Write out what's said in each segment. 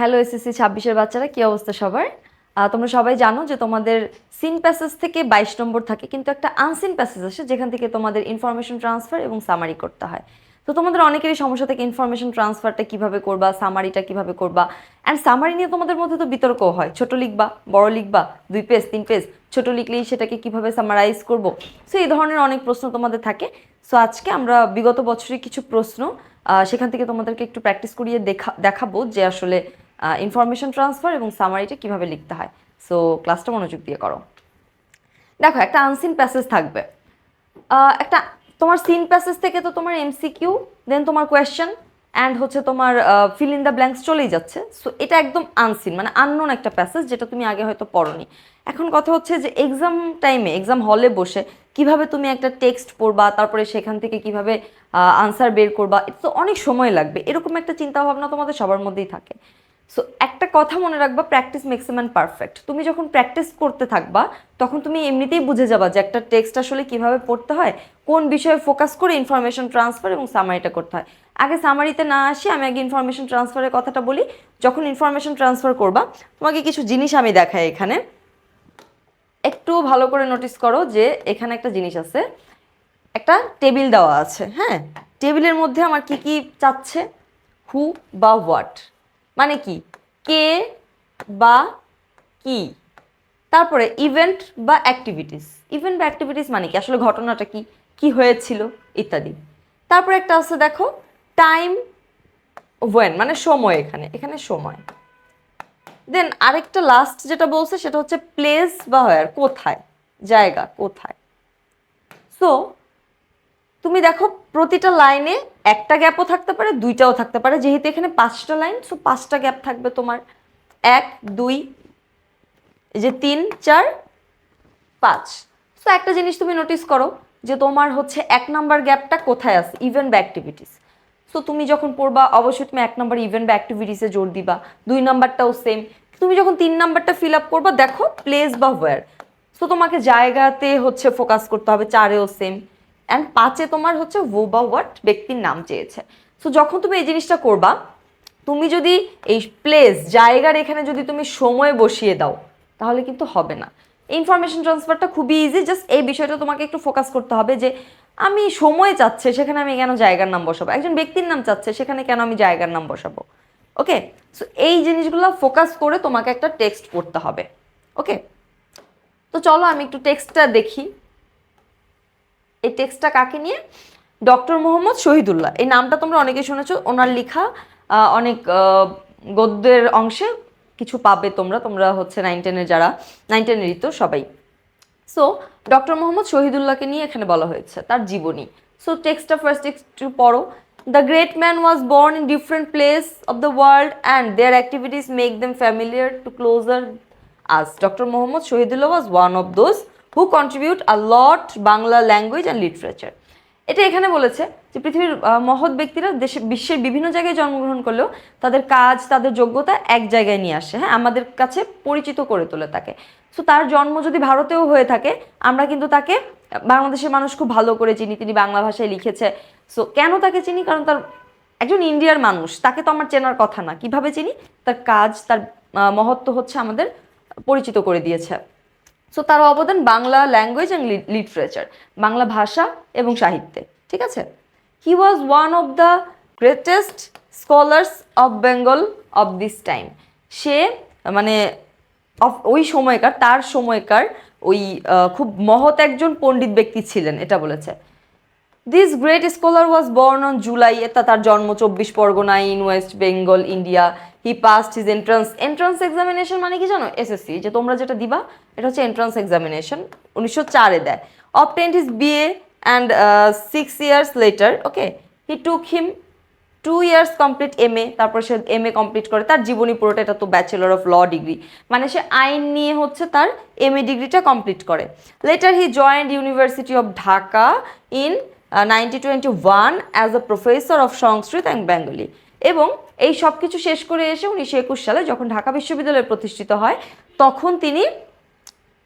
Hello SSC ছাব্বিশের বাচ্চারা, কি অবস্থা সবার? তোমরা সবাই জানো যে তোমাদের সিন প্যাসেজ থেকে বাইশ নম্বর থাকে, কিন্তু একটা আনসিন প্যাসেজ আসে, যেখান থেকে তোমাদের ইনফরমেশন ট্রান্সফার এবং সামারি করতে হয়। তো তোমাদের অনেকেরই সমস্যা থেকে ইনফরমেশন ট্রান্সফারটা কীভাবে করবা সামারিটা কীভাবে করবা। অ্যান্ড সামারি নিয়ে তোমাদের মধ্যে তো বিতর্ক হয়, ছোট লিখবা, বড় লিখবা, দুই পেজ তিন পেজ ছোট লিখলেই সেটাকে কীভাবে সামারাইজ করব? সো এই ধরনের অনেক প্রশ্ন তোমাদের থাকে। সো আজকে আমরা বিগত বছরের কিছু প্রশ্ন সেখান থেকে তোমাদেরকে একটু প্র্যাকটিস করিয়ে দেখা, দেখাবো যে আসলে ইনফরমেশন ট্রান্সফার এবং সামারিটা কীভাবে লিখতে হয়। সো ক্লাসটা মনোযোগ দিয়ে করো। দেখো, একটা আনসিন প্যাসেজ থাকবে। একটা তোমার সিন প্যাসেজ থেকে তো তোমার এমসিকিউ দেন তোমার কোয়েশ্চেন অ্যান্ড হচ্ছে তোমার ফিল ইন দ্য ব্ল্যাঙ্কস চলেই যাচ্ছে। সো এটা একদম আনসিন মানে আননোন একটা প্যাসেজ যেটা তুমি আগে হয়তো পড়োনি। এখন কথা হচ্ছে যে এক্সাম টাইমে এক্সাম হলে বসে কীভাবে তুমি একটা টেক্সট পড়বা, তারপরে সেখান থেকে কীভাবে আনসার বের করবা এটা তো অনেক সময় লাগবে। এরকম একটা চিন্তা ভাবনা তোমাদের সবার মধ্যেই থাকে। সো একটা কথা মনে রাখবা প্র্যাকটিস মেক্স ম্যান পারফেক্ট তুমি যখন প্র্যাকটিস করতে থাকবা, তখন তুমি এমনিতেই বুঝে যাবা যে একটা টেক্সট আসলে কীভাবে পড়তে হয়, কোন বিষয়ে ফোকাস করে ইনফরমেশন ট্রান্সফার এবং সামারিটা করতে হয়। আগে সামারিতে না আসি, আমি আগে ইনফরমেশন ট্রান্সফারের কথাটা বলি। যখন ইনফরমেশন ট্রান্সফার করবা, তোমাকে কিছু জিনিস আমি দেখাই এখানে। একটু ভালো করে নোটিস করো যে এখানে একটা জিনিস আছে। একটা টেবিল দেওয়া আছে হ্যাঁ? টেবিলের মধ্যে আমার কি কি চাচ্ছে? হু বা হোয়াট মানে কি? কে বা কি? তারপরে ইভেন্ট বা অ্যাক্টিভিটিস ইভেন্ট বা অ্যাক্টিভিটিস মানে কি? আসলে ঘটনাটা কি? কি হয়েছিল? ইত্যাদি। তারপরে একটা আছে দেখো টাইম ওয়েন মানে সময় এখানে। এখানে সময়। দেন আরেকটা লাস্ট যেটা বলছে সেটা হচ্ছে প্লেস বা হোয়ার কোথায়? জায়গা, কোথায়? সো তুমি দেখো, প্রতিটা লাইনে একটা গ্যাপও থাকতে পারে, দুইটাও থাকতে পারে। যেহেতু এখানে পাঁচটা লাইন সো পাঁচটা গ্যাপ থাকবে তোমার। এক, দুই যে তিন, চার, পাঁচ। সো একটা জিনিস তুমি নোটিস করো যে তোমার হচ্ছে এক নাম্বার গ্যাপটা কোথায় আছে? ইভেন্ট বা অ্যাক্টিভিটিস সো তুমি যখন পড়বা, অবশ্যই তুমি এক নাম্বার ইভেন্ট বা অ্যাক্টিভিটিসে জোর দিবা। দুই নাম্বারটাও সেম তুমি যখন তিন নাম্বারটা ফিল আপ করবা, দেখো প্লেস বা ওয়্যার সো তোমাকে জায়গাতে হচ্ছে ফোকাস করতে হবে, চারেও সেম অ্যান্ড পাঁচে তোমার হচ্ছে ভো বা হোয়াট ব্যক্তির নাম চেয়েছে। সো যখন তুমি এই জিনিসটা করবা, তুমি যদি এই প্লেস জায়গার এখানে যদি তুমি সময় বসিয়ে দাও, তাহলে কিন্তু হবে না। ইনফরমেশন ট্রান্সফারটা খুবই ইজি জাস্ট এই বিষয়টা তোমাকে একটু ফোকাস করতে হবে যে, আমি সময় চাচ্ছে, সেখানে আমি কেন জায়গার নাম বসাবো? একজন ব্যক্তির নাম চাচ্ছে, সেখানে কেন আমি জায়গার নাম বসাবো? ওকে সো এই জিনিসগুলো ফোকাস করে তোমাকে একটা টেক্সট পড়তে হবে। ওকে তো চলো আমি একটু টেক্সটটা দেখি। এই টেক্সটটা কাকে নিয়ে? ডক্টর মোহাম্মদ শহীদুল্লাহ। এই নামটা তোমরা অনেকে শুনেছো, ওনার লেখা অনেক গদ্যের অংশে কিছু পাবে তোমরা। তোমরা হচ্ছে নাইন টেনের যারা নাইন টেনেরই তো সবাই। সো ডক্টর মোহাম্মদ শহীদুল্লাহকে নিয়ে এখানে বলা হয়েছে, তার জীবনী। সো টেক্সটটা ফার্স্ট একটু পড়ো। The great man was born in different place of the world and their activities make them familiar to closer us doctor Mohammad Shahidullah was one of those who contribute a lot Bangla language and literature এটা এখানে বলেছে যে পৃথিবীর মহৎ ব্যক্তিরা দেশে, বিশ্বের বিভিন্ন জায়গায় জন্মগ্রহণ করলেও তাদের কাজ, তাদের যোগ্যতা এক জায়গায় নিয়ে আসে। হ্যাঁ আমাদের কাছে পরিচিত করে তোলে তাকে। সো তার জন্ম যদি ভারতেও হয়ে থাকে, আমরা কিন্তু তাকে, বাংলাদেশের মানুষ খুব ভালো করে চিনি, তিনি বাংলা ভাষায় লিখেছে। সো কেন তাকে চিনি? কারণ তার একজন ইন্ডিয়ার মানুষ। তাকে তো আমার চেনার কথা না। কীভাবে চিনি? তার কাজ, তার মহত্ব হচ্ছে আমাদের পরিচিত করে দিয়েছে। সো তার অবদান Bangla language and literature Bangla ভাষা এবং সাহিত্যে, ঠিক আছে? He was one of the greatest scholars of Bengal of this time সে মানে ওই সময়কার, তার সময়কার ওই খুব মহৎ একজন পণ্ডিত ব্যক্তি ছিলেন, এটা বলেছে। This great scholar was born on July এটা তার জন্ম, চব্বিশ পরগনায় in West Bengal India he passed his entrance entrance examination মানে কি জানো? এসএসসি যে তোমরা যেটা দিবা এটা হচ্ছে এন্ট্রান্স এক্সামিনেশন উনিশশো চারে দেয়। Obtained his BA and six years later okay he took him two years complete M A তারপর সে এম এ কমপ্লিট করে, তার জীবনী পুরোটা, এটা তো ব্যাচেলর অফ ল ডিগ্রি মানে সে আইন নিয়ে হচ্ছে তার এম এ ডিগ্রিটা কমপ্লিট করে। Later he joined university of Dhaka in ninety twenty one as a professor of Sanskrit and Bengali এবং এই সব কিছু শেষ করে এসে উনিশশো একুশ সালে যখন ঢাকা বিশ্ববিদ্যালয় প্রতিষ্ঠিত হয়, তখন তিনি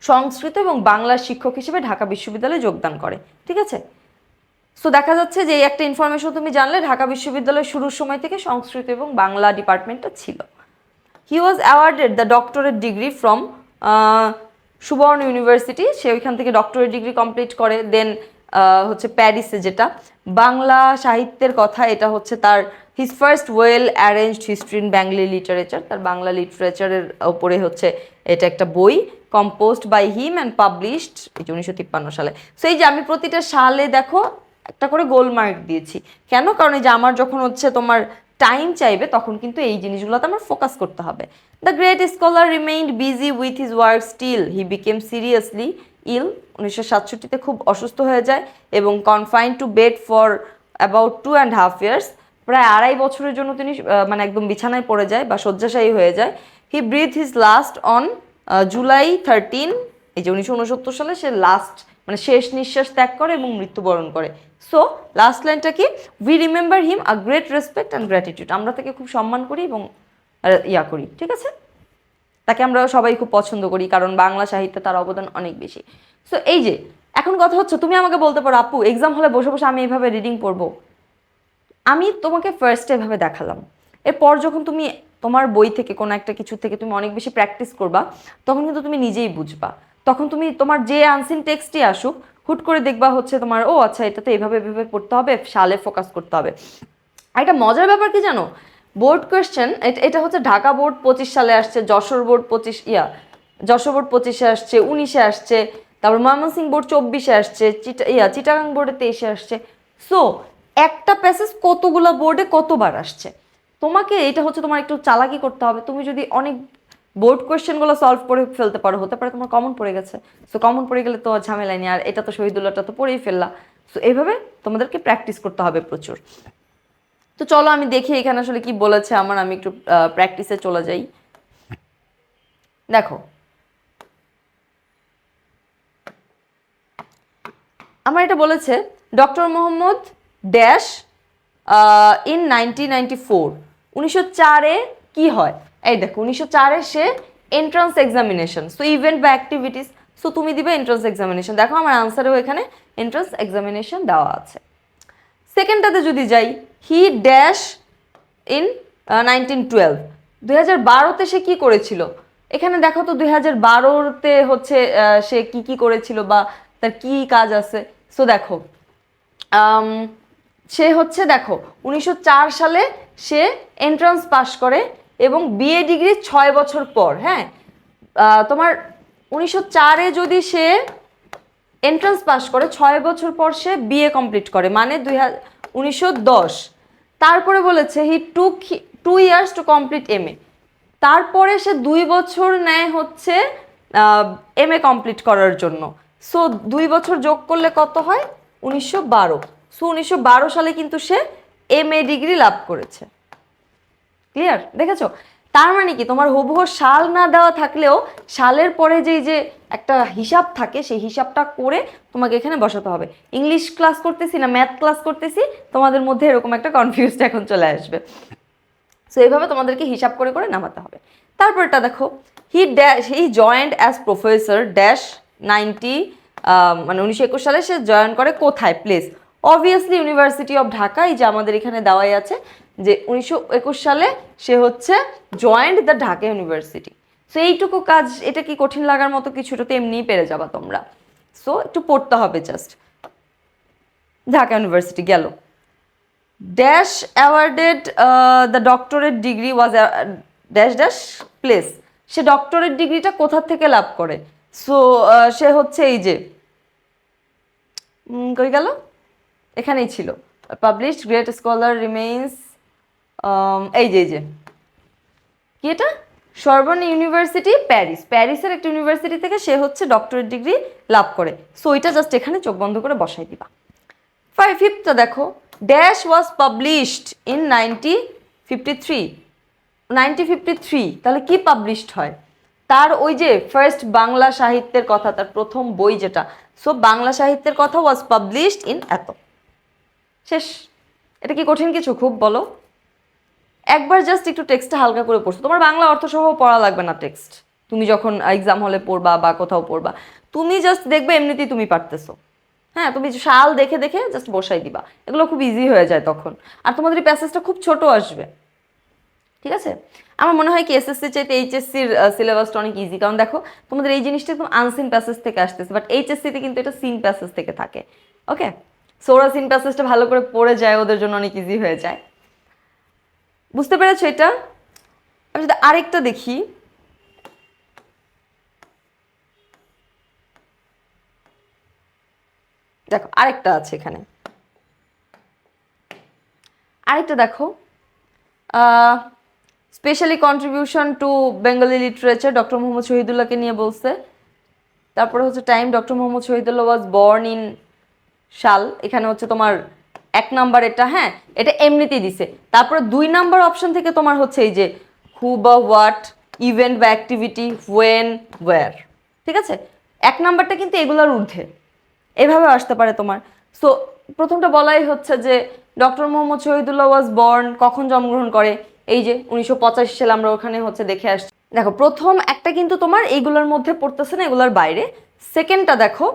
সংস্কৃত এবং বাংলার শিক্ষক হিসেবে ঢাকা বিশ্ববিদ্যালয়ে যোগদান করে, ঠিক আছে? সো দেখা যাচ্ছে যে এই একটা ইনফরমেশন তুমি জানলে ঢাকা বিশ্ববিদ্যালয় শুরুর সময় থেকে সংস্কৃত এবং বাংলা ডিপার্টমেন্টটা ছিল। He was awarded the doctorate degree from Sorbonne university সে ওইখান থেকে ডক্টরেট ডিগ্রি কমপ্লিট করে দেন হচ্ছে প্যারিসে যেটা। বাংলা সাহিত্যের কথা, এটা হচ্ছে তার his first well arranged history in Bengali literature তার বাংলা লিটারেচারের ওপরে হচ্ছে এটা একটা বই composed by him and published এই উনিশশো তিপ্পান্ন সালে। সো এই যে আমি প্রতিটা সালে দেখো, একটা করে গোল মার্ক দিয়েছি। কেন? কারণ এই যে আমার যখন হচ্ছে তোমার টাইম চাইবে, তখন কিন্তু এই জিনিসগুলোতে আমার ফোকাস করতে হবে। The great scholar remained busy with his work still he became seriously ill, উনিশশো সাতষট্টিতে খুব অসুস্থ হয়ে যায় এবং confine to bed for about two and half years প্রায় আড়াই বছরের জন্য তিনি মানে একদম বিছানায় পড়ে যায় বা শয্যাশায়ী হয়ে যায়। He breathe his last on July thirteen এই যে উনিশশো উনসত্তর সালে সে লাস্ট মানে শেষ নিঃশ্বাস ত্যাগ করে এবং মৃত্যুবরণ করে। সো লাস্ট লাইনটা কি? We remember him a great respect and gratitude আমরা তাকে খুব সম্মান করি এবং ইয়া করি, ঠিক আছে? তাকে আমরা সবাই খুব পছন্দ করি, কারণ বাংলা সাহিত্যে তার অবদান অনেক বেশি। সো এই যে, এখন কথা হচ্ছে, তুমি আমাকে বলতে পারো, আপু এক্সাম হলে বসে বসে আমি এইভাবে রিডিং পড়ব। আমি তোমাকে ফার্স্ট এভাবে দেখালাম। এরপর যখন তুমি তোমার বই থেকে কোনো একটা কিছু থেকে তুমি অনেক বেশি প্র্যাকটিস করবা, তখন কিন্তু তুমি নিজেই বুঝবা। তখন তুমি তোমার যে আনসিন টেক্সটই আসুক, হুট করে দেখবা হচ্ছে তোমার, ও আচ্ছা এটা তো এভাবে এভাবে পড়তে হবে, সালে ফোকাস করতে হবে। আর একটা মজার ব্যাপার কি জানো? বোর্ড কোয়েশ্চেন এটা হচ্ছে ঢাকা বোর্ড পঁচিশ সালে আসছে, যশোর বোর্ড পঁচিশ, ইয়া, যশোর বোর্ড পঁচিশে আসছে, উনিশে আসছে, তারপর ময়মনসিংহ বোর্ড চব্বিশে আসছে, চিটা, ইয়া, চিটাগাং বোর্ডে তেইশে আসছে। সো একটা প্যাসেজ কতগুলো বোর্ডে কতবার আসছে? তোমাকে এটা হচ্ছে তোমার একটু চালাকি করতে হবে। তুমি যদি অনেক বোর্ড কোয়েশ্চেনগুলো সলভ করে ফেলতে পারো, হতে পারে তোমার কমন পড়ে গেছে। সো কমন পড়ে গেলে তো ঝামেলা নেই, আর এটা তো শহীদুল্লাহটা তো পড়েই ফেললা। সো এইভাবে তোমাদেরকে প্র্যাকটিস করতে হবে প্রচুর। তো চলো আমি দেখি এখানে আসলে কি বলেছে আমার, আমি একটু প্র্যাকটিসে চলে যাই। দেখো। আমার এটা বলেছে, doctor Mohammad dash in nineteen ninety four উনিশশো চারে কী হয়? এই দেখো, উনিশশো চারে সে এন্ট্রান্স এক্সামিনেশন সো ইভেন্ট বা অ্যাক্টিভিটিস সো তুমি দিবে এন্ট্রান্স এক্সামিনেশন দেখো আমার আনসারেও এখানে এন্ট্রান্স এক্সামিনেশন দেওয়া আছে। সেকেন্ডটাতে যদি যাই he dash in nineteen twelve দুই হাজার বারোতে সে কী করেছিল? এখানে দেখো তো দুই হাজার বারোতে হচ্ছে সে কি কি করেছিল বা তার কি কাজ আছে। সো দেখো সে হচ্ছে দেখো, উনিশশো চার সালে সে এন্ট্রান্স পাশ করে এবং বিএ ডিগ্রি ছয় বছর পর হ্যাঁ? তোমার উনিশশো চারে যদি সে এন্ট্রান্স পাস করে ছয় বছর পর সে বিএ কমপ্লিট করে মানে দুই তারপরে বলেছে he two two years to complete M A তারপরে সে দুই বছর নেয় হচ্ছে এম এ কমপ্লিট করার জন্য। সো দুই বছর যোগ করলে কত হয়? উনিশশো বারো। সো উনিশশো বারো সালে কিন্তু সে এম এ ডিগ্রি লাভ করেছে। ক্লিয়ার দেখেছ? তার মানে কি? তোমার হুবহু সাল না দেওয়া থাকলেও সালের পরে যেই যে একটা হিসাব থাকে, সেই হিসাবটা করে তোমাকে এখানে বসাতে হবে। ইংলিশ ক্লাস করতেছি না, ম্যাথ ক্লাস করতেছি, তোমাদের মধ্যে এরকম একটা কনফিউজড এখন চলে আসবে। সো এইভাবে তোমাদেরকে হিসাব করে করে নামাতে হবে। তারপরটা দেখো he dash he joined as professor dash ninety মানে উনিশশো একুশ সালে সে জয়েন করে কোথায়? Place obviously university of Dhaka এই যে আমাদের এখানে দেওয়াই আছে। যে উনিশশো একুশ সালে সে হচ্ছে joined the Dhaka university so এইটুকু কাজ, এটা কি কঠিন লাগার মতো কিছু? এটা তো এমনিই পেরে যাবা তোমরা। সো একটু পড়তে হবে জাস্ট ঢাকা ইউনিভার্সিটি গেল। Dash awarded the doctorate degree was dash dash place say doctorate ডিগ্রিটা কোথা থেকে লাভ করে? সো সে হচ্ছে এই যে কই গেল? এখানেই ছিল। পাবলিশড গ্রেট স্কলার রিমেইনস এই যে এই যে। কি এটা? Sorbonne university Paris. প্যারিসের একটা ইউনিভার্সিটি থেকে সে হচ্ছে ডক্টরেট ডিগ্রি লাভ করে। সো এটা জাস্ট এখানে চোখ বন্ধ করে বসাই দিবা। ফাইভ ফিফথটা দেখো। Dash was published in ninety fifty three ninety fifty three তাহলে কি পাবলিশড হয়? তার ওই যে ফার্স্ট বাংলা সাহিত্যের কথা, তার প্রথম বই যেটা। সো বাংলা সাহিত্যের কথা ওয়াজ পাবলিশড ইন এত। শেষ। এটা কি কঠিন কিছু? খুব বলো। একবার জাস্ট একটু টেক্সটটা হালকা করে পড়ছো। তোমার বাংলা অর্থ সহ পড়া লাগবে না টেক্সট তুমি যখন এক্সাম হলে পড়বা বা কোথাও পড়বা, তুমি জাস্ট দেখবে এমনিতেই তুমি পারতেছো। হ্যাঁ তুমি শাল দেখে দেখে জাস্ট বসাই দিবা। এগুলো খুব ইজি হয়ে যায় তখন। আর তোমাদের এই প্যাসেজটা খুব ছোট আসবে। ঠিক আছে? আমার মনে হয় কি এসএসসি চাইতে এইচএসসির সিলেবাসটা অনেক ইজি কারণ দেখো, তোমাদের এই জিনিসটা একদম আনসিন প্যাসেজ থেকে আসতেছে। বাট এইচএসসিতে কিন্তু এটা সিন প্যাসেজ থেকে থাকে। ওকে সো ওরা সিন প্যাসেজটা ভালো করে পড়ে যায়, ওদের জন্য অনেক ইজি হয়ে যায়। বুঝতে পেরেছ এটা? আমি যদি আরেকটা দেখি। দেখো, আরেকটা আছে এখানে। আরেকটা দেখো। Specially contribution to Bengali literature doctor Mohammad শহীদুল্লাহকে নিয়ে বলছে। তারপরে হচ্ছে time doctor Mohammad Shahidullah was born in শাল এখানে হচ্ছে তোমার এক নাম্বার এটা হ্যাঁ এটা এমনিতেই দিছে। তারপরে দুই নাম্বার অপশন থেকে তোমার হচ্ছে এই যে হু বা হোয়াট ইভেন্ট বা অ্যাক্টিভিটি ওয়েন ওয়্যার ঠিক আছে? এক নাম্বারটা কিন্তু এগুলোর ঊর্ধ্বে। এভাবে আসতে পারে তোমার। সো প্রথমটা বলাই হচ্ছে যে doctor Mohammad Shahidullah was born কখন জন্মগ্রহণ করে? এই যে উনিশশো পঁচাশি সালে আমরা ওখানে হচ্ছে দেখে আসছি। দেখো, প্রথম একটা কিন্তু তোমার এইগুলোর মধ্যে পড়তেছে না, এগুলোর বাইরে। সেকেন্ডটা দেখো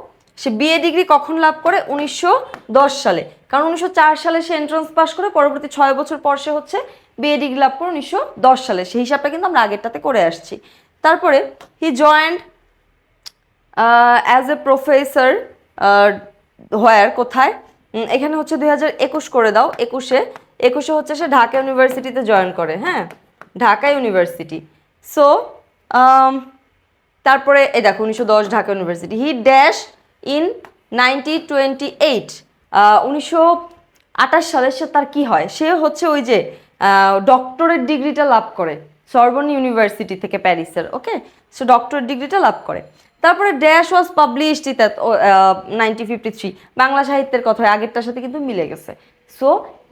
সে বিএ ডিগ্রি কখন লাভ করে? উনিশশো দশ সালে। কারণ উনিশশো চার সালে সে এন্ট্রান্স পাস করে, পরবর্তী ছয় বছর পর সে হচ্ছে বিএ ডিগ্রি লাভ করে উনিশশো দশ সালে। সেই হিসাবটা কিন্তু আমরা আগেরটাতে করে আসছি। তারপরে he joined as a professor where কোথায়? এখানে হচ্ছে দুই একুশ করে দাও। একুশে একুশে হচ্ছে সে ঢাকা ইউনিভার্সিটিতে জয়েন করে হ্যাঁ? ঢাকা ইউনিভার্সিটি সো তারপরে, এই দেখো, উনিশশো দশ Dhaka university he dash in ninety twenty eight উনিশশো আঠাশ সালে সে তার কি হয়? সে হচ্ছে ওই যে ডক্টরেট ডিগ্রিটা লাভ করে সরবন ইউনিভার্সিটি থেকে প্যারিসের ওকে সে ডক্টরেট ডিগ্রিটা লাভ করে। তারপরে dash was published it ninety fifty three Bangla সাহিত্যের কথা আগেরটার সাথে কিন্তু মিলে গেছে। সো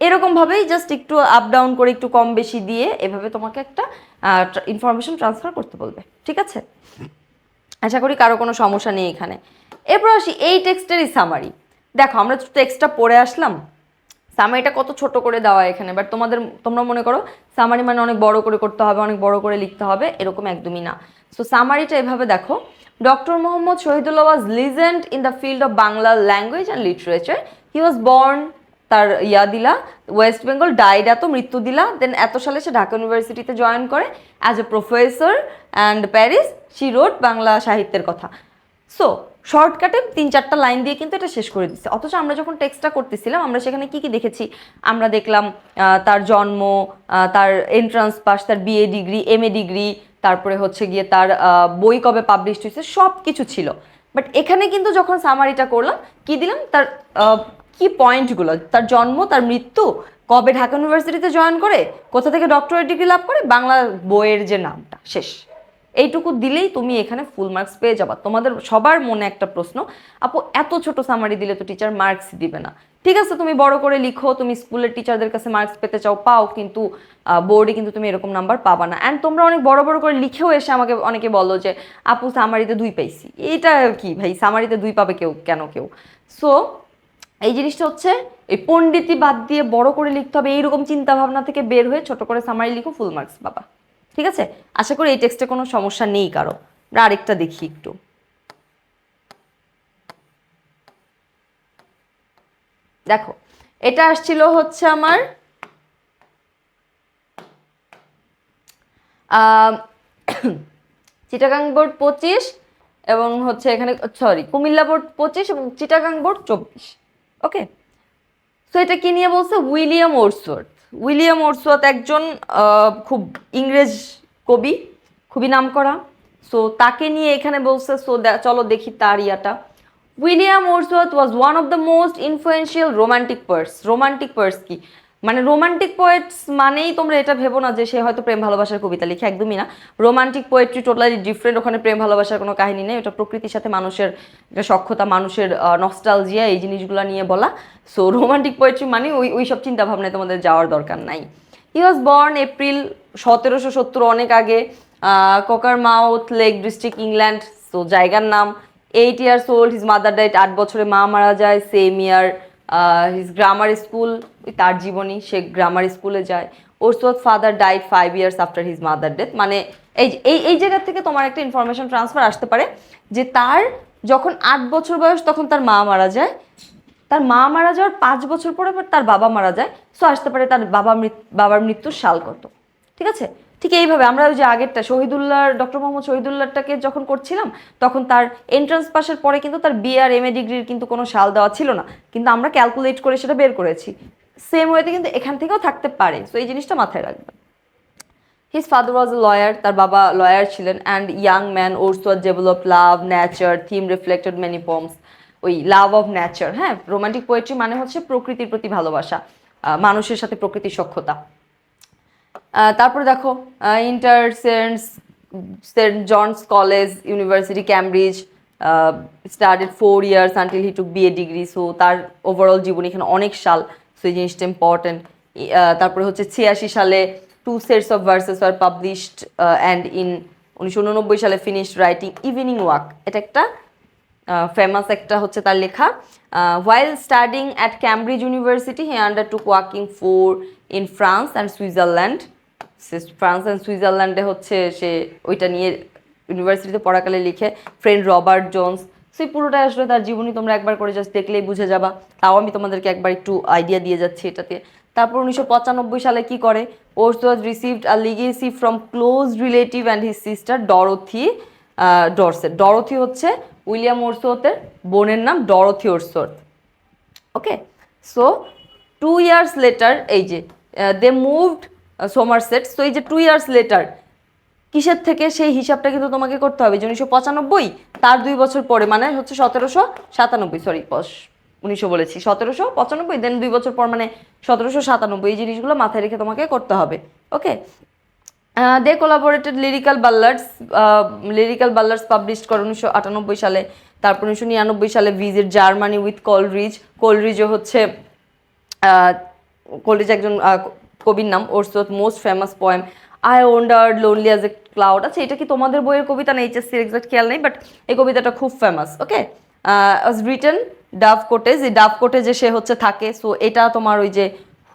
এরকমভাবেই জাস্ট একটু আপ ডাউন করে, একটু কম বেশি দিয়ে, এভাবে তোমাকে একটা ইনফরমেশন ট্রান্সফার করতে বলবে, ঠিক আছে? আশা করি কারও কোনো সমস্যা নেই এখানে। এরপর আসি এই টেক্সটেরই সামারি দেখো, আমরা টেক্সটটা পড়ে আসলাম। সামারিটা কত ছোট করে দেওয়া এখানে বাট তোমাদের, তোমরা মনে করো সামারি মানে অনেক বড় করে করতে হবে, অনেক বড় করে লিখতে হবে, এরকম একদমই না। সো সামারিটা এভাবে দেখো doctor Mohammad Shahidullah was legend in the field of Bangla language and literature he was born তার ইয়া দিলা ওয়েস্ট বেঙ্গল ডাইড এত, মৃত্যু দিলা দেন এত সালে সে ঢাকা ইউনিভার্সিটিতে জয়েন করে। As a professor and Paris she wrote Bangla সাহিত্যের কথা। সো শর্টকাটে তিন চারটা লাইন দিয়ে কিন্তু এটা শেষ করে দিচ্ছে অথচ আমরা যখন টেক্সটটা করতেছিলাম, আমরা সেখানে কি কি দেখেছি? আমরা দেখলাম তার জন্ম তার এন্ট্রান্স পাস তার BA degree M A degree তারপরে হচ্ছে গিয়ে তার বই কবে পাবলিশ হয়েছে সব কিছু ছিল। বাট এখানে কিন্তু যখন সামারিটা করলাম, কি দিলাম? তার কি পয়েন্টগুলো তার জন্ম, তার মৃত্যু, কবে ঢাকা ইউনিভার্সিটিতে জয়েন করে, কোথা থেকে ডক্টরেট ডিগ্রি লাভ করে? বাংলা বইয়ের যে নামটা, শেষ। এইটুকু দিলেই তুমি এখানে ফুল মার্কস পেয়ে যাবা। তোমাদের সবার মনে একটা প্রশ্ন, আপু, এত ছোট সামারি দিলে তো টিচার মার্কস দিবে না। ঠিক আছে, তুমি বড় করে লিখো, তুমি স্কুলের টিচারদের কাছে মার্কস পেতে চাও, পাও, কিন্তু বোর্ডে কিন্তু তুমি এরকম নাম্বার পাবা না। অ্যান্ড তোমরা অনেক বড় বড় করে লিখেও এসে আমাকে অনেকে বলো যে, আপু সামারিতে দুই পাইছি। এটা কি ভাই সামারিতে দুই পাবে কেউ, কেন কেউ? সো এই জিনিসটা হচ্ছে, এই পণ্ডিতি বাদ দিয়ে বড় করে লিখতে হবে, এইরকম চিন্তা ভাবনা থেকে বের হয়ে ছোট করে সামারি লিখো ফুল মার্কস বাবা ঠিক আছে? আশা করি এই টেক্সটে কোনো সমস্যা নেই কারও। আমরা আরেকটা দেখি একটু। দেখো, এটা আসছিল হচ্ছে আমার চিটাগাং বোর্ড পঁচিশ এবং হচ্ছে এখানে সরি কুমিল্লা বোর্ড পঁচিশ এবং চিটাগাং বোর্ড চব্বিশ ওকে সো এটা কি নিয়ে বলছে? উইলিয়াম ওরসওয়ার্থ। উইলিয়াম ওরসওয়ার্থ একজন খুব ইংরেজ কবি, খুবই নাম করা সো তাকে নিয়ে এখানে বলছে সো চলো দেখি তার ইয়াটা। William Wordsworth was one of the most influential romantic poets romantic poets কি? মানে রোমান্টিক পোয়েটস মানেই তোমরা এটা ভেবো না যে সে হয়তো প্রেম ভালোবাসার কবিতা লিখে, একদমই না। রোমান্টিক পোয়েট্রি টোটালি ডিফারেন্ট ওখানে প্রেম ভালোবাসার কোনো কাহিনী নেই, ওটা প্রকৃতির সাথে মানুষের, একটা সক্ষতা মানুষের নস্টালজিয়া এই জিনিসগুলো নিয়ে বলা। সো রোমান্টিক পোয়েট্রি মানে ওই ওই সব চিন্তা ভাবনায় তোমাদের যাওয়ার দরকার নাই। হি ওয়াজ বর্ন এপ্রিল সতেরোশো সত্তর, অনেক আগে Cockermouth Lake District England. So জায়গার নাম eight years old his mother died আট বছরে মা মারা যায় same year his grammar school তার জীবনী, সে গ্রামার স্কুলে যায়। Wordsworth father died five years after his mother death মানে এই এই এই জায়গা থেকে তোমার একটা ইনফরমেশন ট্রান্সফার আসতে পারে যে তার যখন আট বছর বয়স তখন তার মা মারা যায়। তার মা মারা যাওয়ার পাঁচ বছর পরে তার বাবা মারা যায়। সো আসতে পারে তার বাবা বাবার মৃত্যুর সাল কত। ঠিক আছে? ঠিক এইভাবে, আমরা ওই যে আগেরটা শহীদুল্লাহ ডক্টর মোহাম্মদ শহীদুল্লাহটাকে যখন করছিলাম, তখন তার এন্ট্রান্স পাসের পরে কিন্তু তার বি আর এম এ ডিগ্রির কিন্তু কোনো সাল দেওয়া ছিল না। কিন্তু আমরা ক্যালকুলেট করে সেটা বের করেছি। সেম ওয়েতে কিন্তু এখান থেকেও থাকতে পারে। সো এই জিনিসটা মাথায় রাখবেন। His father was a lawyer তার বাবা লয়ার ছিলেন and young man ওর্সো develop love nature theme reflected many poems ওই লাভ অফ ন্যাচার হ্যাঁ? রোমান্টিক পোয়েট্রি মানে হচ্ছে প্রকৃতির প্রতি ভালোবাসা মানুষের সাথে প্রকৃতির সক্ষতা তারপরে দেখো enter saint saint John's college university Cambridge started four years until he took BA degree so তার ওভারঅল জীবন এখানে অনেক সাল। সো এই জিনিসটা ইম্পর্টেন্ট তারপরে হচ্ছে ছিয়াশি সালে two sets of verses are published and in উনিশশো উননব্বই সালে ফিনিশড রাইটিং ইভিনিং ওয়াক এটা একটা ফেমাস একটা হচ্ছে তার লেখা while studying at Cambridge university he undertook walking tour in France and Switzerland France and সুইজারল্যান্ডে হচ্ছে সে ওইটা নিয়ে ইউনিভার্সিটিতে পড়াকালে লিখে ফ্রেন্ড রবার্ট জোন্স সেই পুরোটাই আসলে তার জীবনী, তোমরা একবার করে জাস্ট দেখলেই বুঝে যাবা। তাও আমি তোমাদেরকে একবার একটু আইডিয়া দিয়ে যাচ্ছি এটাতে। তারপর উনিশশো পঁচানব্বই সালে কি করে? ওর্স was received a legacy from close relative and his sister Dorothy Dorset Dorothy হচ্ছে উইলিয়াম ওরসোথের বোনের নাম Dorothy Wordsworth okay? So two years later এই যে দে মুভড সোমারসেট সো এই যে টু ইয়ার্স লেটার কিসের থেকে? সেই হিসাবটা কিন্তু তোমাকে করতে হবে। যে উনিশশো পঁচানব্বই, তার দুই বছর পরে মানে হচ্ছে সতেরোশো সাতানব্বই সরি উনিশশো বলেছি। সতেরোশো পঁচানব্বই দেন দুই বছর পর মানে সতেরোশো সাতানব্বই, এই জিনিসগুলো মাথায় রেখে তোমাকে করতে হবে। Okay? They collaborated lyrical ballads lyrical ballads publish করে উনিশশো আটানব্বই সালে, তারপর উনিশশো নিরানব্বই সালে ভিজিট জার্মানি উইথ কলরিজ কলরিজও হচ্ছে কলরিজ একজন কবির নাম Wordsworth most famous poem I wander lonely as a cloud আচ্ছা এটা কি তোমাদের বইয়ের কবিতা না এইচএসসির এক্সাক্ট খেয়াল নেই বাট এই কবিতাটা খুব famous okay was written Dove Cottage এই ডাভ কোটেজে সে হচ্ছে থাকে সো এটা তোমার ওই যে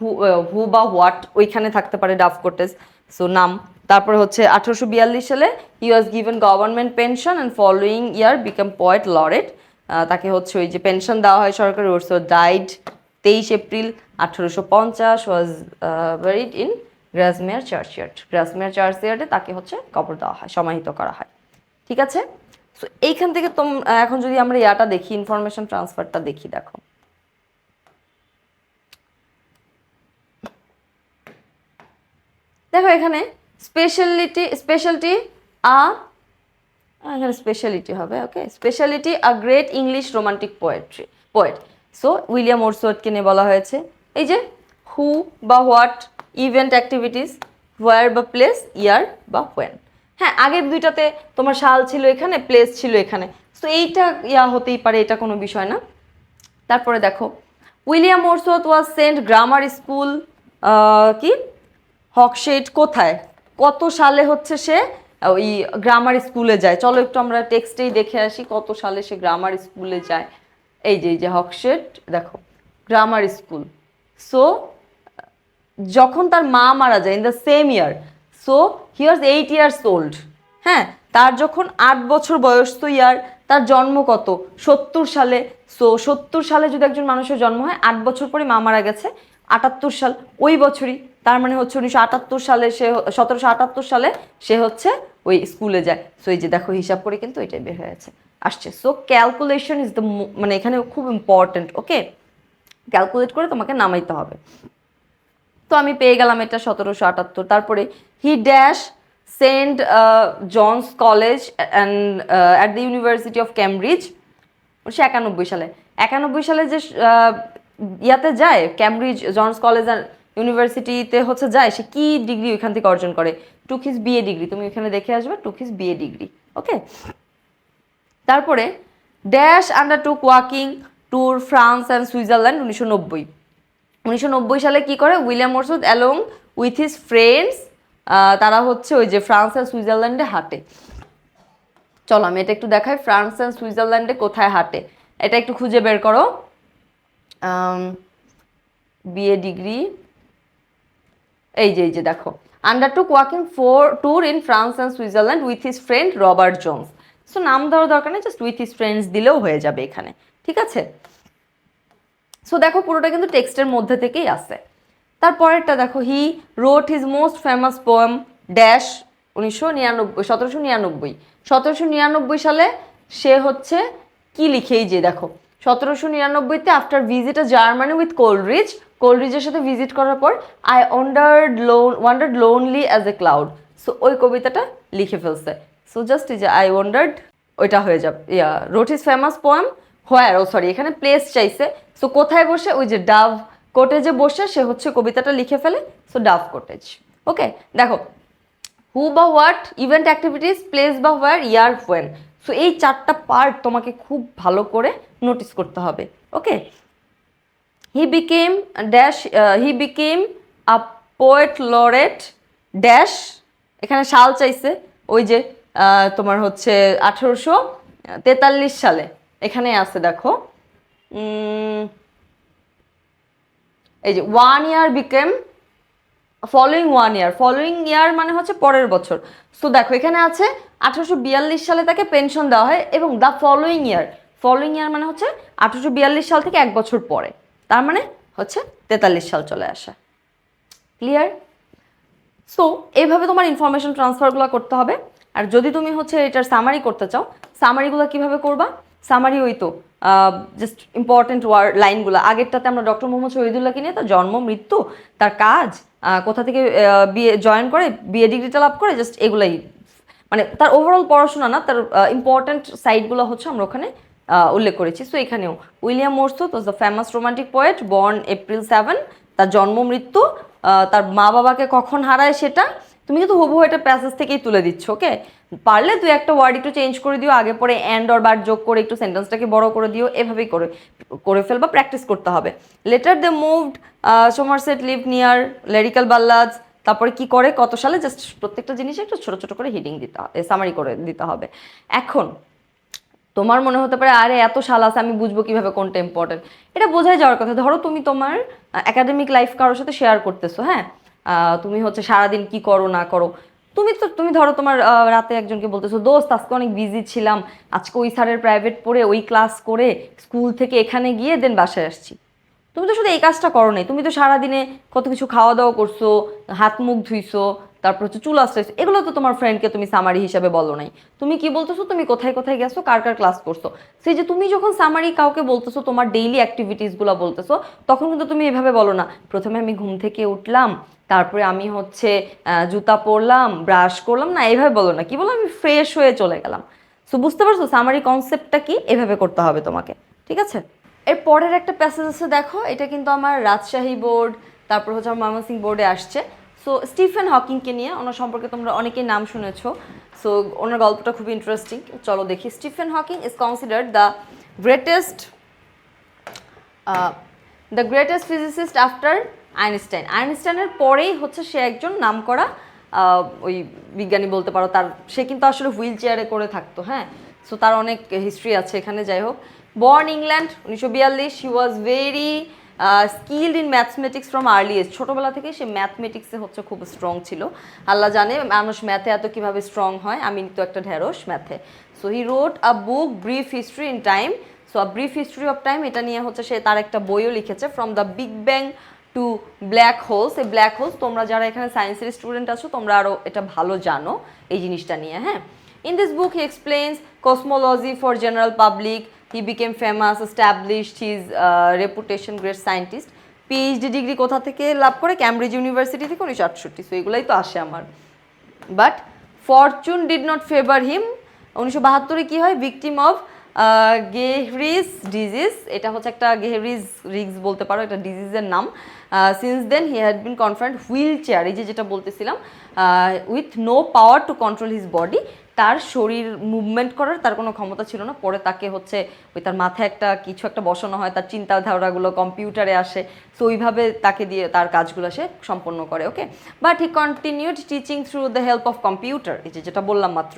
হু হু বা হোয়াট ওইখানে থাকতে পারে ডাভ কোটেজ সো নাম। তারপরে হচ্ছে আঠারোশো বিয়াল্লিশ সালে he was given government pension and following year became poet laureate তাকে হচ্ছে ওই যে পেনশন দেওয়া হয় সরকারি ওরসো ডাইড তেইশ এপ্রিল আঠারোশো পঞ্চাশ ওয়াজ ব্যারিড ইন গ্রাসমেয়ার চার্চইয়ার্ড গ্রাসমেয়ার চার্চইয়ার্ডে তাকে হচ্ছে কবর দেওয়া হয়, সমাহিত করা হয়। ঠিক আছে? সো এইখান থেকে তোম এখন যদি আমরা ইয়াটা দেখি ইনফরমেশন ট্রান্সফারটা দেখি, দেখো। দেখো এখানে স্পেশালিটি স্পেশালিটি আ এখানে স্পেশালিটি হবে okay speciality a great English romantic poetry poet so William ওরসোয়ার্টকে নিয়ে বলা হয়েছে, এই যে হু বা হোয়াট ইভেন্ট অ্যাক্টিভিটিস হোয়ার বা প্লেস ইয়ার বা হোয়েন হ্যাঁ আগের দুইটাতে তোমার সাল ছিল এখানে প্লেস ছিল এখানে। সো এইটা ইয়া হতেই পারে, এটা কোনো বিষয় না। তারপরে দেখো, William Wordsworth was sent grammar school কি? হকশেড কোথায়? কত সালে হচ্ছে সে, ওই গ্রামার স্কুলে যায়? চলো একটু আমরা টেক্সটেই দেখে আসি কত সালে সে গ্রামার স্কুলে যায়। এই যে এই যে হকশেড দেখো গ্রামার স্কুল সো যখন তার মা মারা যায় in the same year so he was eight years old হ্যাঁ তার যখন আট বছর বয়স, তো ইয়ার, তার জন্ম কত? সত্তর সালে। সো সত্তর সালে যদি একজন মানুষের জন্ম হয়, আট বছর পরে মা মারা গেছে, আটাত্তর সাল, ওই বছরই। তার মানে হচ্ছে উনিশশো আটাত্তর সালে সে সতেরোশো আটাত্তর সালে সে হচ্ছে ওই স্কুলে যায়। সো এই যে দেখো হিসাব করে কিন্তু এটাই বের হয়েছে আসছে। সো ক্যালকুলেশন ইজ দ্য মানে এখানে খুব ইম্পর্টেন্ট ওকে ক্যালকুলেট করে তোমাকে নামাইতে হবে। তো আমি পেয়ে গেলাম এটা সতেরোশো আটাত্তর। তারপরে he dash saint John's college and at the university of Cambridge উনিশশো একানব্বই সালে। একানব্বই সালে যে ইয়াতে যায় ক্যামব্রিজ জনস কলেজ আর ইউনিভার্সিটিতে হচ্ছে যায়, সে কি ডিগ্রি ওইখান থেকে অর্জন করে? টুকিস বিএ ডিগ্রি তুমি ওইখানে দেখে আসবে টুকিস বিএ ডিগ্রি ওকে তারপরে dash under took walking tour France and Switzerland উনিশশো নব্বই। উনিশশো নব্বই সালে কি করে? উইলিয়াম মোরসুদ অ্যালং উইথ হিজ ফ্রেন্ডস তারা হচ্ছে ওই যে ফ্রান্স অ্যান্ড সুইজারল্যান্ডে হাঁটে। চলো, আমি এটা একটু দেখাই ফ্রান্স অ্যান্ড সুইজারল্যান্ডে কোথায় হাঁটে? এটা একটু খুঁজে বের করো। বিএ ডিগ্রি এই যে এই যে, দেখো। Under undertook walking for tour in France and Switzerland with his friend Robert Jones so নাম দেওয়ার দরকার নেই জাস্ট উইথ হিজ ফ্রেন্ডস দিলেও হয়ে যাবে এখানে। ঠিক আছে? সো দেখো, পুরোটা কিন্তু টেক্সটের মধ্যে থেকেই আছে তারপরেরটা দেখো he wrote his most famous poem dash উনিশশো নিরানব্বই, সতেরোশো নিরানব্বই। সতেরোশো নিরানব্বই সালে সে হচ্ছে কি লিখে, এই যে দেখো। সতেরোশো নিরানব্বইতে after visit a Germany with Coleridge কোলরিজের সাথে ভিজিট করার পর I wandered lone wandered lonely as a cloud so ওই কবিতাটা লিখে ফেলছে। সো জাস্ট যে আই ওয়ান্ডার্ড ওইটা হয়ে যাবে। Yeah wrote is famous poem where oh sorry এখানে প্লেস চাইছে। সো কোথায় বসে? ওই যে ডাভ কোটেজে বসে, সে হচ্ছে কবিতাটা লিখে ফেলে। সো ডাভ কোটেজ ওকে দেখো হু বা হোয়াট ইভেন্ট অ্যাক্টিভিটিস প্লেস বা হোয়ার ইয়ার হোয়েন সো এই চারটা পার্ট তোমাকে খুব ভালো করে নোটিস করতে হবে। Okay he became dash he became a poet laureate dash এখানে সাল চাইছে, ওই যে তোমার হচ্ছে আঠেরোশো তেতাল্লিশ সালে। এখানে আছে, দেখো। এই যে one year became following one year following year মানে হচ্ছে পরের বছর। সো দেখো, এখানে আছে, আঠারোশো বিয়াল্লিশ সালে তাকে পেনশন দেওয়া হয় এবং the following year following year মানে হচ্ছে আঠারোশো বিয়াল্লিশ সাল থেকে এক বছর পরে। তার মানে হচ্ছে তেতাল্লিশ সাল চলে আসে। ক্লিয়ার সো এইভাবে তোমার ইনফরমেশন ট্রান্সফারগুলো করতে হবে। আর যদি তুমি হচ্ছে এটার সামারি করতে চাও সামারিগুলো কীভাবে করবা? সামারি ওই তো জাস্ট ইম্পর্টেন্ট ওয়ার্ড লাইনগুলো আগেরটাতে আমরা ডক্টর মোহাম্মদ শহীদুল্লাহকে নিয়ে তার জন্ম, মৃত্যু, তার কাজ কোথা থেকে বিয়ে জয়েন করে বিএ ডিগ্রিটা লাভ করে জাস্ট এগুলাই। মানে তার ওভারঅল পড়াশোনা না, তার ইম্পর্টেন্ট সাইটগুলো হচ্ছে আমরা ওখানে উল্লেখ করেছি। সো এখানেও William মোরসো was the famous romantic poet born April seven তার জন্ম মৃত্যু তার মা বাবাকে কখন হারায় সেটা তুমি কিন্তু হুবহু এটা প্যাসেজ থেকেই তুলে দিচ্ছ ওকে পারলে তুই একটা ওয়ার্ড একটু চেঞ্জ করে দিও, আগে পরে অ্যান্ড অর বার যোগ করে একটু সেন্টেন্সটাকে বড় করে দিও, এভাবেই করে করে ফেলবা প্র্যাকটিস করতে হবে। Later they moved Somerset live near lyrical ballads তারপরে কি করে, কত সালে? জাস্ট প্রত্যেকটা জিনিসে একটু ছোট ছোট করে হিডিং দিতে হবে সামারি করে দিতে হবে। এখন তোমার মনে হতে পারে, আরে এত সাল আছে, আমি বুঝব কীভাবে কোনটা ইম্পর্টেন্ট এটা বোঝাই যাওয়ার কথা। ধরো তুমি তোমার একাডেমিক লাইফ কারোর সাথে শেয়ার করতেছো হ্যাঁ? তুমি হচ্ছে সারাদিন কি করো, না করো। তুমি তো, তুমি ধরো তোমার রাতে একজনকে বলতেছো, দোস্ত, আজকে অনেক বিজি ছিলাম। আজকে ওই স্যারের প্রাইভেট পড়ে ওই ক্লাস করে স্কুল থেকে এখানে গিয়ে দেন বাসায় আসছি। তুমি তো শুধু এই কাজটা করো নাই। তুমি তো সারাদিনে কত কিছু খাওয়া দাওয়া করছ হাত মুখ ধুইছো তারপর হচ্ছে চুল আশ্রাইছো, এগুলো তো তোমার ফ্রেন্ডকে তুমি সামারি হিসাবে বলো নাই। তুমি কি বলতেছো? তুমি কোথায় কোথায় গেছো? কার কার ক্লাস করছ? সেই যে তুমি যখন সামারি কাউকে বলতেছো, তোমার ডেইলি অ্যাক্টিভিটিসগুলো বলতেছো, তখন কিন্তু তুমি এভাবে বলো না। প্রথমে আমি ঘুম থেকে উঠলাম, তারপরে আমি হচ্ছে জুতা পরলাম ব্রাশ করলাম, না, এভাবে বলো না। কি বলো আমি ফ্রেশ হয়ে চলে গেলাম। সো বুঝতে পারছ? সামারি কনসেপ্টটা কি? এভাবে করতে হবে তোমাকে। ঠিক আছে? এর পরের একটা প্যাসেজ আছে, দেখো, এটা কিন্তু আমার রাজশাহী বোর্ড তারপর হচ্ছে আমার ময়মনসিং বোর্ডে আসছে। সো স্টিফেন হকিংকে নিয়ে ওনার সম্পর্কে তোমরা অনেকেই নাম শুনেছো। সো ওনার গল্পটা খুব ইন্টারেস্টিং চলো দেখি। Stephen Hawking is considered the greatest the greatest physicist after Einstein আইনস্টাইনের পরেই হচ্ছে সে একজন নামকরা আহ, ওই বিজ্ঞানী বলতে পারো। তার সে কিন্তু আসলে হুইল চেয়ারে করে থাকতো হ্যাঁ? সো তার অনেক হিস্ট্রি আছে এখানে যাই হোক। বর্ন ইংল্যান্ড উনিশশো বিয়াল্লিশ। He was very skilled in mathematics from early age ছোটোবেলা থেকে সে ম্যাথমেটিক্সে হচ্ছে খুব স্ট্রং ছিল। আল্লাহ জানে মানুষ ম্যাথে এত কীভাবে স্ট্রং হয়। আমি তো একটা ঢেঁড়স ম্যাথে so he wrote a book brief history in time so a brief history of time এটা নিয়ে হচ্ছে সে তার একটা বইও লিখেছে from the big bang to black holes এই ব্ল্যাক হোলস তোমরা যারা এখানে সায়েন্সের স্টুডেন্ট আছো, তোমরা আরও এটা ভালো জানো এই জিনিসটা নিয়ে হ্যাঁ। In this book he explains cosmology for general public he became famous established his reputation great scientist PhD degree কোথা থেকে লাভ করে? ক্যামব্রিজ ইউনিভার্সিটি থেকে উনিশশো আটষট্টি। সো এগুলাই তো আসে আমার। But fortune did not favour him উনিশশো বাহাত্তরে কী হয়? ভিকটিম অফ গেহরিজ ডিজিজ এটা হচ্ছে একটা গেহরিজ রিগস বলতে পারো একটা ডিজিজের নাম। Since then he had been confined wheelchair এই যে যেটা বলতেছিলাম with no power to control his body তার শরীর মুভমেন্ট করার তার কোনো ক্ষমতা ছিল না। পরে তাকে হচ্ছে ওই তার মাথায় একটা কিছু একটা বসানো হয়, তার চিন্তাধারাগুলো কম্পিউটারে আসে। সো ওইভাবে তাকে দিয়ে তার কাজগুলো সে সম্পন্ন করে okay but he continued teaching through the help of computer এই যেটা বললাম মাত্র।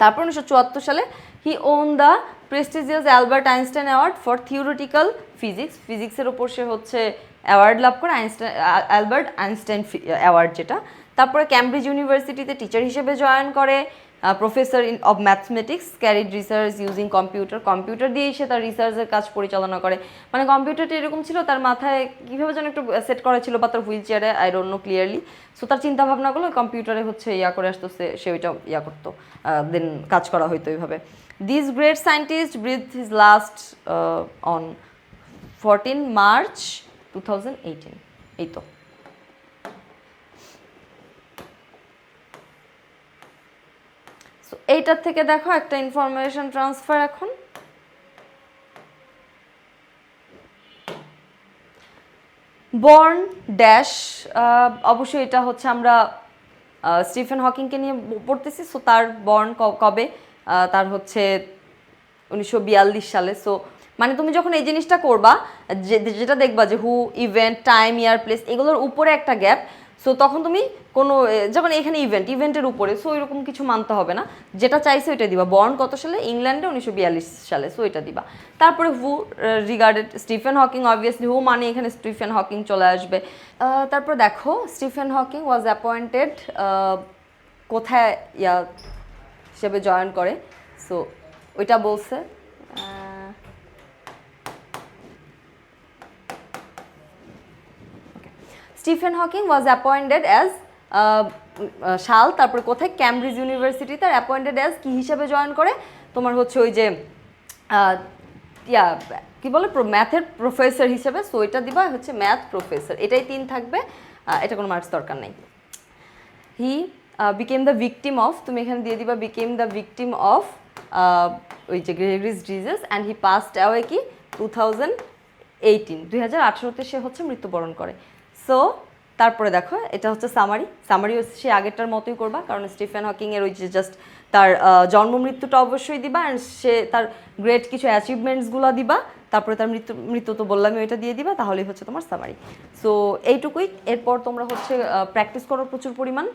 তারপর উনিশশো চুয়াত্তর সালে he won the prestigious Albert Einstein award for theoretical physics ফিজিক্সের ওপর সে হচ্ছে অ্যাওয়ার্ড লাভ করে আইনস্টাইন অ্যালবার্ট আইনস্টাইন অ্যাওয়ার্ড যেটা। তারপরে ক্যামব্রিজ ইউনিভার্সিটিতে টিচার হিসেবে জয়েন করে। Professor in of mathematics carried research using computer computer দিয়েই সে তার রিসার্চের কাজ পরিচালনা করে। মানে কম্পিউটারটা এরকম ছিল, তার মাথায় কীভাবে যেন একটু সেট করা ছিল বা তার হুইল চেয়ারে I don't know clearly so তার চিন্তাভাবনাগুলো কম্পিউটারে হচ্ছে ইয়া করে আসতো সে সে ওইটা ইয়া করতো। দেন কাজ করা হইতো এইভাবে। This great scientist breathe his last on fourteen March two thousand eighteen এই তো। এইটার থেকে দেখো একটা ইনফরমেশন ট্রান্সফার এখন। বর্ন ড্যাশ অবশ্যই এটা হচ্ছে আমরা স্টিফেন হকিংকে নিয়ে পড়তেছি সো তার বর্ন কবে? তার হচ্ছে উনিশশো বিয়াল্লিশ সালে। সো মানে তুমি যখন এই জিনিসটা করবা যেটা দেখবা যে who event time year place এগুলোর উপরে একটা গ্যাপ সো তখন তুমি কোনো যেমন এখানে ইভেন্ট ইভেন্টের উপরে সো এরকম কিছু মানতে হবে না। যেটা চাইছে ওইটা দিবা। বর্ন কত সালে? ইংল্যান্ডে উনিশশো বিয়াল্লিশ সালে সো এটা দিবা। তারপরে who regarded Stephen Hawking obviously who মানে এখানে স্টিফেন হকিং চলে আসবে। তারপর দেখো স্টিফেন হকিং ওয়াজ অ্যাপয়েন্টেড কোথায় ইয়া হিসেবে জয়েন করে? সো ওইটা বলছে। Stephen Hawking was appointed as শাল, তারপরে কোথায়? ক্যামব্রিজ ইউনিভার্সিটি তার অ্যাপয়েন্টেড অ্যাজ কী হিসাবে জয়েন করে? তোমার হচ্ছে ওই যে ইয়া, কি বলে? ম্যাথের প্রফেসর হিসেবে। সো এটা দিবা হচ্ছে ম্যাথ প্রফেসর এটাই তিন থাকবে। এটা কোনো মার্কস দরকার নেই। He became the victim of তুমি এখানে দিয়ে দিবা বিকেম দ্য ভিকটিম অফ ওই যে Gregory's disease and he passed away কি? টু থাউজেন্ড এইটিন দুই হাজার আঠারোতে সে হচ্ছে মৃত্যুবরণ করে। সো তারপরে দেখো, এটা হচ্ছে সামারি সামারি সে আগেরটার মতোই করবা, কারণ স্টিফেন হকিংয়ের ওই যে জাস্ট তার জন্ম মৃত্যুটা অবশ্যই দিবা অ্যান্ড সে তার গ্রেট কিছু অ্যাচিভমেন্টসগুলো দিবা, তারপরে তার মৃত্যু মৃত্যু তো বললামই ওইটা দিয়ে দিবা, তাহলেই হচ্ছে তোমার সামারি সো এইটুকুই। এরপর তোমরা হচ্ছে প্র্যাকটিস করো প্রচুর পরিমাণ।